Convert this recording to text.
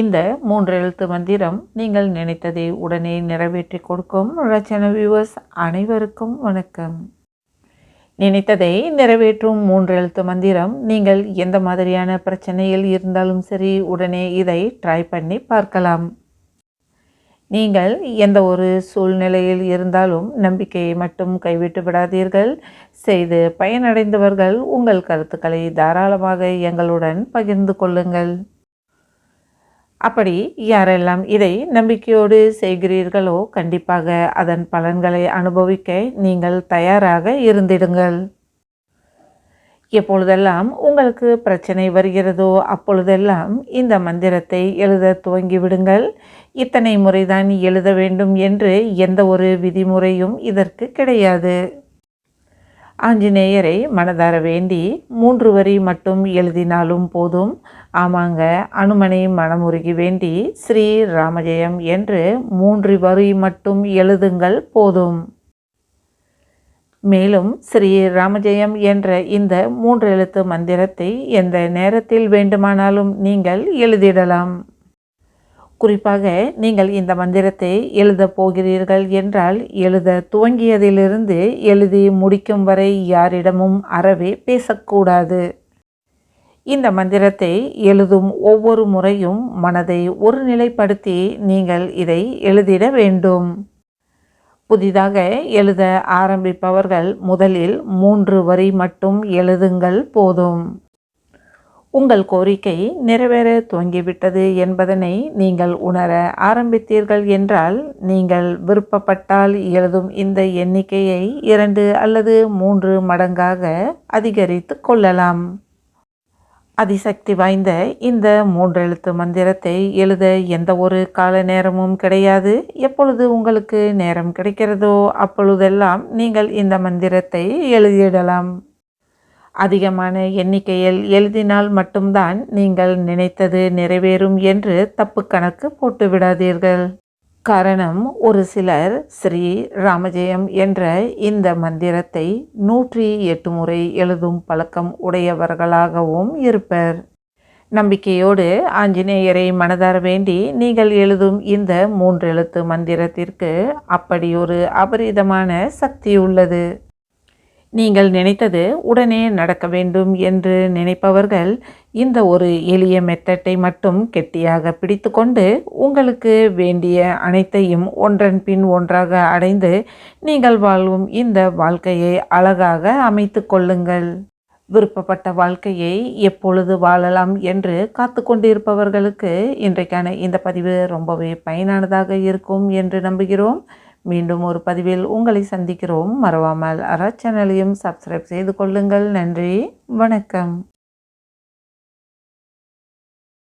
இந்த மூன்று எழுத்து மந்திரம் நீங்கள் நினைத்ததை உடனே நிறைவேற்றி கொடுக்கும். ரச்சன வியூவர்ஸ் அனைவருக்கும் வணக்கம். நினைத்ததை நிறைவேற்றும் மூன்று எழுத்து மந்திரம் நீங்கள் எந்த மாதிரியான பிரச்சனையில் இருந்தாலும் சரி உடனே இதை ட்ரை பண்ணி பார்க்கலாம். நீங்கள் எந்த ஒரு சூழ்நிலையில் இருந்தாலும் நம்பிக்கையை மட்டும் கைவிட்டு விடாதீர்கள். செய்து பயனடைந்தவர்கள் உங்கள் கருத்துக்களை தாராளமாக எங்களுடன் பகிர்ந்து கொள்ளுங்கள். அப்படி யாரெல்லாம் இதை நம்பிக்கையோடு செய்கிறீர்களோ கண்டிப்பாக அதன் பலன்களை அனுபவிக்க நீங்கள் தயாராக இருந்திடுங்கள். எப்பொழுதெல்லாம் உங்களுக்கு பிரச்சனை வருகிறதோ அப்பொழுதெல்லாம் இந்த மந்திரத்தை எழுத துவங்கி விடுங்கள் இத்தனை முறைதான் எழுத வேண்டும் என்று எந்த ஒரு விதிமுறையும் இதற்கு கிடையாது. ஆஞ்சநேயரை மனதார வேண்டி மூன்று வரி மட்டும் எழுதினாலும் போதும். ஆமாங்க அனுமனை மனமுருகி வேண்டி ஸ்ரீ ராமஜெயம் என்று மூன்று வரி மட்டும் எழுதுங்கள் போதும். மேலும் ஸ்ரீ ராமஜெயம் என்ற இந்த மூன்று எழுத்து மந்திரத்தை எந்த நேரத்தில் வேண்டுமானாலும் நீங்கள் எழுதிடலாம். குறிப்பாக நீங்கள் இந்த மந்திரத்தை எழுதப் போகிறீர்கள் என்றால் எழுத துவங்கியதிலிருந்து எழுதி முடிக்கும் வரை யாரிடமும் அறவே பேசக்கூடாது. இந்த மந்திரத்தை எழுதும் ஒவ்வொரு முறையும் மனதை ஒருநிலைப்படுத்தி நீங்கள் இதை எழுதிட வேண்டும். புதிதாக எழுத ஆரம்பிப்பவர்கள் முதலில் மூன்று வரி மட்டும் எழுதுங்கள் போதும். உங்கள் கோரிக்கை நிறைவேற துவங்கிவிட்டது என்பதனை நீங்கள் உணர ஆரம்பித்தீர்கள் என்றால் நீங்கள் விருப்பப்பட்டால் எழுதும் இந்த எண்ணிக்கையை இரண்டு அல்லது மூன்று மடங்காக அதிகரித்து கொள்ளலாம். அதிசக்தி வாய்ந்த இந்த மூன்றெழுத்து மந்திரத்தை எழுத எந்த ஒரு கால நேரமும் கிடையாது. எப்பொழுது உங்களுக்கு நேரம் கிடைக்கிறதோ அப்பொழுதெல்லாம் நீங்கள் இந்த மந்திரத்தை எழுதிடலாம். அதிகமான எண்ணிக்கையில் எழுதினால் மட்டும்தான் நீங்கள் நினைத்தது நிறைவேறும் என்று தப்பு கணக்கு போட்டுவிடாதீர்கள் காரணம் ஒரு சிலர் ஸ்ரீ ராமஜெயம் என்ற இந்த மந்திரத்தை நூற்றி எட்டு முறை எழுதும் பழக்கம் உடையவர்களாகவும் இருப்பர். நம்பிக்கையோடு ஆஞ்சநேயரை மனதார வேண்டி நீங்கள் எழுதும் இந்த மூன்றெழுத்து மந்திரத்திற்கு அப்படி ஒரு அபரிதமான சக்தி உள்ளது. நீங்கள் நினைத்தது உடனே நடக்க வேண்டும் என்று நினைப்பவர்கள் இந்த ஒரு எளிய மெத்தட்டை மட்டும் கெட்டியாக பிடித்துக்கொண்டு உங்களுக்கு வேண்டிய அனைத்தையும் ஒன்றன் பின் ஒன்றாக அடைந்து நீங்கள் வாழும் இந்த வாழ்க்கையை அழகாக அமைத்து கொள்ளுங்கள். விருப்பப்பட்ட வாழ்க்கையை எப்பொழுது வாழலாம் என்று காத்து கொண்டிருப்பவர்களுக்கு இன்றைக்கான இந்த பதிவு ரொம்பவே பயனானதாக இருக்கும் என்று நம்புகிறோம். மீண்டும் ஒரு பதிவில் உங்களை சந்திக்கிறோம். மறவாமல் அற சேனலையும் சப்ஸ்கிரைப் செய்து கொள்ளுங்கள். நன்றி. வணக்கம்.